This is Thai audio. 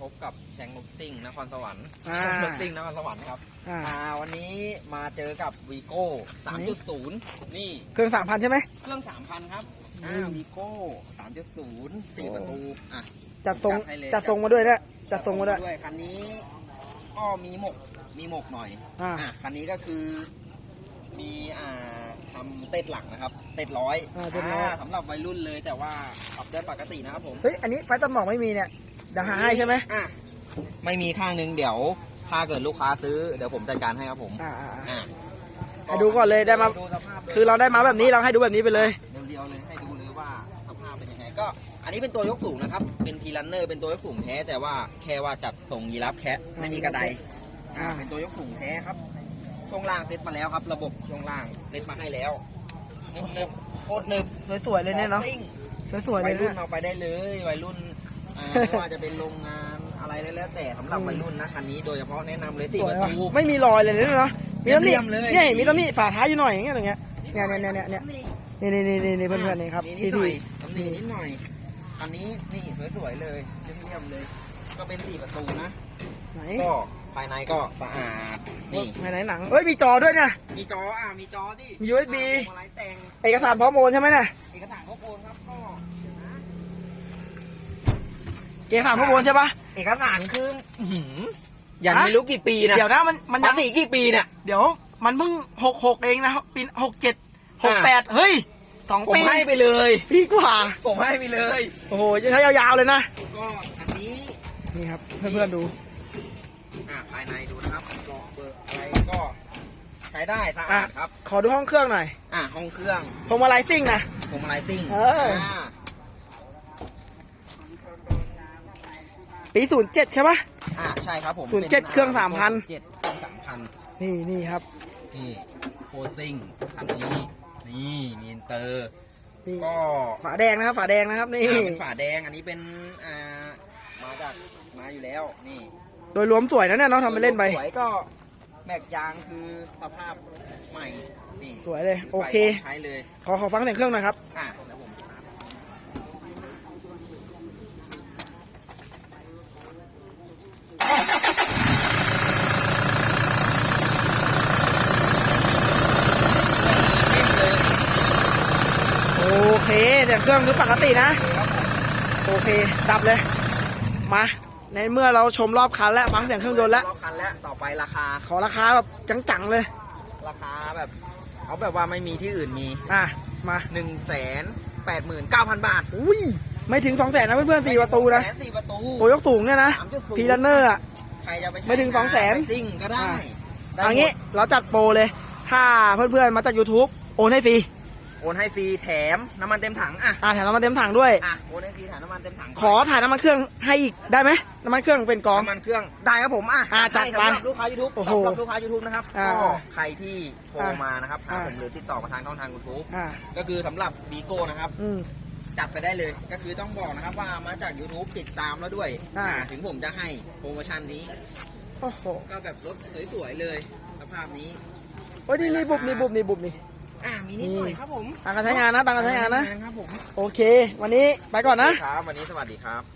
พบกับแชงนกซิ่งนครสวรรค์อ่า แชงนกซิ่งนครสวรรค์นะครับอ่าอ่าวันนี้มาเจอกับวีโก้3.0 นี่เครื่องสามพันใช่ไหม เครื่อง 3,000 ครับอ่าอืม วีโก้3.0 4 ประตูอะ จัดทรงจัดให้เลย จัดทรงมาด้วยนะจัดทรงมาด้วย ด้วยคันนี้ก็มีหมกมีหมกหน่อยอ่าอะคันนี้ก็คือ มีอ่าทำเต็ดหลังนะครับ เต็ดร้อยอ่าเต็ดร้อยสำหรับวัยรุ่นเลยแต่ว่าขับได้ปกตินะครับผม เฮ้ยอันนี้ไฟตัดหมอกไม่มีเนี่ยเดี๋ยวหาให้ใช่ไหมอะไม่มีข้างหนึงเดี๋ยว ถ้าเกิดลูกค้าซื้อเดี๋ยวผมจัดการให้ครับผมอ่าอ่าอ่าอะให้ดูก่อนเลยได้มา ดูสภาพลยคือเราได้มาแบบนี้เราให้ดูแบบนี้ไปเลย เรียวๆเลยให้ดูเลยว่าสภาพเป็นยังไงก็ อันนี้เป็นตัวยกสูงนะครับ เป็นพีรันเนอร์เป็นตัวยกสูงแท้แต่ว่าแค่ว่าจัดส่งยีราฟแคะไม่มีกระไดอ่าอ่า เป็นตัวยกสูงแท้ครับ ช่วงล่างเซ็ตมาแล้วครับ ระบบช่วงล่างเซ็ตมาให้แล้วนึบนึบๆโคตรนึบสวยๆเลยเนี่ยเนาะซิ่งสวยๆเลวัยยรุ่นเนี่ยเอาไปได้เลยวัยรุ่น อ่าไม่ว่าจะเป็นโรงงานอะไรแล้วแต่สำหรับอืมวัยรุ่นนะคันนี้โดยเฉพาะแนะนำเลยสสี่วปยระว่ะตู ไม่มีรอยเลยเนี่ยเนาะมีตำหนิเรียมๆเลย เนี่ยมีตำหนิฝาท้ายอยู่หน่อยอย่างเงี้ยอย่างเงี้ยเนี่ยเนี่ยเนี่ยเนี่ยนี่นี่นี่นี่เพื่อนๆนี่ครับมีนิพี่ดหน่อยพี่ตำหนินิดหน่อย อันนี้นี่สวยๆเลยเรียมๆเลย ก็เป็นสี่ประตูนะ ไหนก็ภายในก็สะอาด นี่ภายในหนังเฮ้ยมีจอด้วยเนี่ย มีจออะมีจอดิมี USB อ่าพวงมาลัยแต่งเอกสารพร้อมโอนใช่ไหมเนี่ย เอกสารครบโอนครับก็ เอกสารพร้อมโอนใช่ปะเอกสารคืออื้อหือยันฮะไม่รู้กี่ปีนะเดี๋ยวนะมันมันภายังษีกี่ปีเนี่ย เดี๋ยว มันเพิ่งหกหกเองนะครับปีหกเจ็ดหกอ่าแปดเฮ้ยสองผมปีให้ไปเลย ปีกว่า ผมให้ไปเลย โอ้โหจะใช้ยาวๆเลยนะก็อันนี้ นี่ครับเพื่อนๆดู อะภายในดูนะครับเกาะเบอร์อะไรก็ใช้ได้สะอะอาดครับ ขอดูห้องเครื่องหน่อย อะห้องเครื่องพวงมาลัยซิ่งนะพวงมาลัยซิ่งเอออ่า ปีศูนย์เจ็ดใช่ปะ อะใช่ครับผมศูนย์เจ็ดป็เครื่อง3,000 เจ็ดเครื่องสามพันนี่นี่ครับ นี่โคซิ่งคันนี้ นี่มีอินเตอร์ นี่ ก็ฝาแดงนะครับ ฝาแดงนะครับนี่ อ่าเป็นฝาแดงอันนี้เป็นอ่ามาจากมาอยู่แล้วนี่โดยรวมสวยนะเนี่ยน้องทำไปเล่นไป สวยก็แม็กยางคือสภาพใหม่นี่สวยเลยโอเคไปใช้เลย ขอขอฟังเสียงเครื่องหน่อยครับ อะแล้วผมถามนิ่มเลย โอ เคเสียงเครื่องคือปกตินะ โอเค ดับเลย มา ในเมื่อเราชมรอบคันแล้วฟังเสียงเครื่องยนต์แล้ว รอบคันแล้วต่อไปราคา ขอราคาแบบจังๆเลย ราคาแบบเอาแบบว่าไม่มีที่อื่นมี อะ มา1นึ่งแสนแปดหมื่นเก้าพันบาท อุ้ย ไม่ถึงสองแสนนะเพื่อนๆสี่ประตูนะแสนสี่ประตูตัวยกสูงเนี่ยนะ 3.0 พีรันเนอร์อะ ใครจะไปใช้ไม่ถึงาน200,000 ไปซิ่งก็ได้อ่าได้เอางี้เราจัดโปรเลย ถ้าเพื่อนๆมาจาก YouTube โอนให้ฟรีโอนให้ฟรีแถมน้ำมันเต็มถังอะอ่าแถมน้ำมันเต็มถังด้วย อะโอนให้ฟรีแถมน้ำมันเต็มถังขอถ่ายน้ำมันเครื่องให้อีกได้ไหมน้ำมันเครื่องเป็นกอง น้ำมันเครื่องได้ครับผมอะอะจัดให้ไปสำหรับลูกค้า YouTube โอ้โหสำหรับลูกค้า YouTube นะครับอ่าก็ใครที่โทรอ่ามมานะครับหาอ่า ผมหรือติดต่อมาทางช่องทาง YouTube อ่าก็คือสำหรับบีโก้นะครับ อืม จัดไปได้เลยก็คือต้องบอกนะครับว่ามาจาก YouTube ติดตามแล้วด้วยอ่า อ่าถึงผมจะให้โปรโมชั่นนี้ โอ้โหก็แบบรถสวยๆเลยสภาพนี้ โอ้ยนี่นี่บุบนี่บุบนี่บุบนี่อ่า มีนิดหน่อยครับผม ต่างกันใช้งานนะต่างกันใช้งานนะ ครับผม โอเค วันนี้ไปก่อนนะ ครับ วันนี้สวัสดีครับ